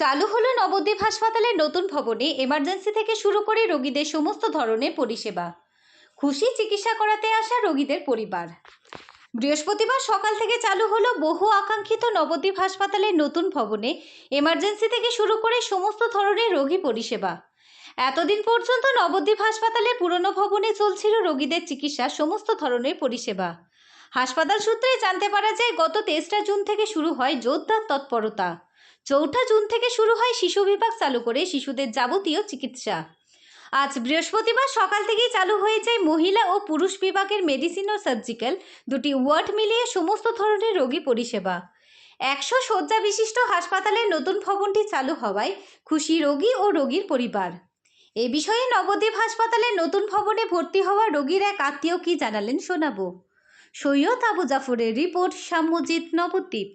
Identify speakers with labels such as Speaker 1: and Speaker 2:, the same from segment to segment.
Speaker 1: চালু হলো নবদ্বীপ হাসপাতালের নতুন ভবনে এমার্জেন্সি থেকে শুরু করে রোগীদের সমস্ত ধরনের পরিষেবা। খুশি চিকিৎসা করাতে আসা রোগীদের পরিবার। বৃহস্পতিবার সকাল থেকে চালু হলো বহু আকাঙ্ক্ষিত নবদ্বীপ হাসপাতালের নতুন ভবনে এমার্জেন্সি থেকে শুরু করে সমস্ত ধরনের রোগী পরিষেবা। এতদিন পর্যন্ত নবদ্বীপ হাসপাতালে পুরনো ভবনে চলছিল রোগীদের চিকিৎসা সমস্ত ধরনের পরিষেবা। হাসপাতাল সূত্রে জানতে পারা যায়, গত তেসরা জুন থেকে শুরু হয় জোরদার তৎপরতা। চৌঠা জুন থেকে শুরু হয় শিশু বিভাগ চালু করে শিশুদের যাবতীয় চিকিৎসা। আজ বৃহস্পতিবার সকাল থেকেই চালু হয়ে যায় মহিলা ও পুরুষ বিভাগের মেডিসিন ও সার্জিক্যাল দুটি ওয়ার্ড মিলিয়ে সমস্ত ধরনের রোগী পরিষেবা। একশো শয্যা বিশিষ্ট হাসপাতালের নতুন ভবনটি চালু হওয়ায় খুশি রোগী ও রোগীর পরিবার। এ বিষয়ে নবদ্বীপ হাসপাতালের নতুন ভবনে ভর্তি হওয়া রোগীর এক আত্মীয় কি জানালেন শোনাবো। সৈয়দ আবু জাফরের রিপোর্ট, সাম্যজিৎ নবদ্বীপ।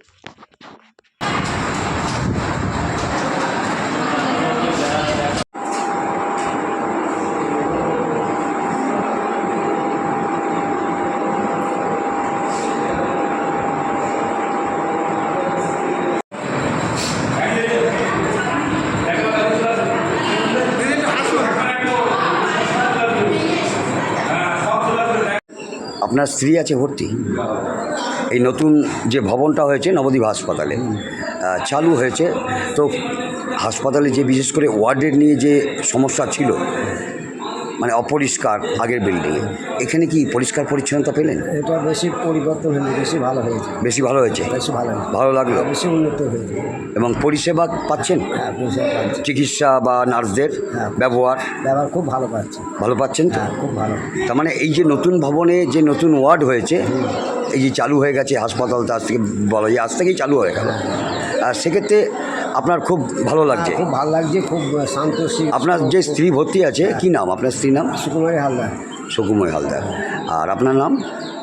Speaker 2: আপনার স্ত্রী আছে ভর্তি। এই নতুন যে ভবনটা হয়েছে নবদ্বীপ হাসপাতালে চালু হয়েছে। তো হাসপাতালে যে বিশেষ করে ওয়ার্ডের নিয়ে যে সমস্যা ছিল মানে অপরিষ্কার আগের বিল্ডিংয়ে এখানে কি পরিষ্কার পরিচ্ছন্নতা পেলেন?
Speaker 3: এটা বেশি পরিবর্তন হয়নি বেশি ভালো হয়েছে।
Speaker 2: বেশি ভালো হয়েছে?
Speaker 3: বেশি ভালো হয়েছে।
Speaker 2: ভালো লাগল?
Speaker 3: বেশি উন্নত হয়েছে।
Speaker 2: এবং পরিষেবা পাচ্ছেন?
Speaker 3: হ্যাঁ
Speaker 2: চিকিৎসা বা নার্সদের
Speaker 3: হ্যাঁ।
Speaker 2: ব্যবহার?
Speaker 3: ব্যবহার খুব ভালো পাচ্ছে।
Speaker 2: ভালো পাচ্ছেন তো?
Speaker 3: হ্যাঁ খুব ভালো।
Speaker 2: তার মানে এই যে নতুন ভবনে যে নতুন ওয়ার্ড হয়েছে এই যে চালু হয়ে গেছে হাসপাতাল আজ থেকে বলা যায় আজ থেকেই চালু হয়ে গেল। আর সেক্ষেত্রে আপনার খুব ভালো লাগছে
Speaker 3: হ্যাঁ, খুব ভালো লাগছে খুব শান্ত শি-
Speaker 2: আপনার যে স্ত্রী ভর্তি আছে কি নাম আপনার স্ত্রীর নাম
Speaker 3: সুকুমারী হালদার
Speaker 2: সুকুময় হালদার আর আপনার নাম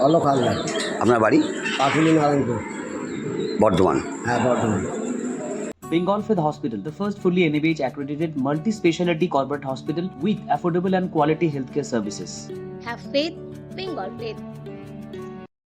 Speaker 3: অলোক হালদার
Speaker 2: আপনার বাড়ি
Speaker 3: পাকুলি নারায়ণপুর
Speaker 2: বর্ধমান
Speaker 3: হ্যাঁ Bardhaman
Speaker 4: Bengal Fifth Hospital, the first fully NABH accredited multi speciality corporate hospital with affordable and quality healthcare services.
Speaker 5: Have faith, Bengal faith.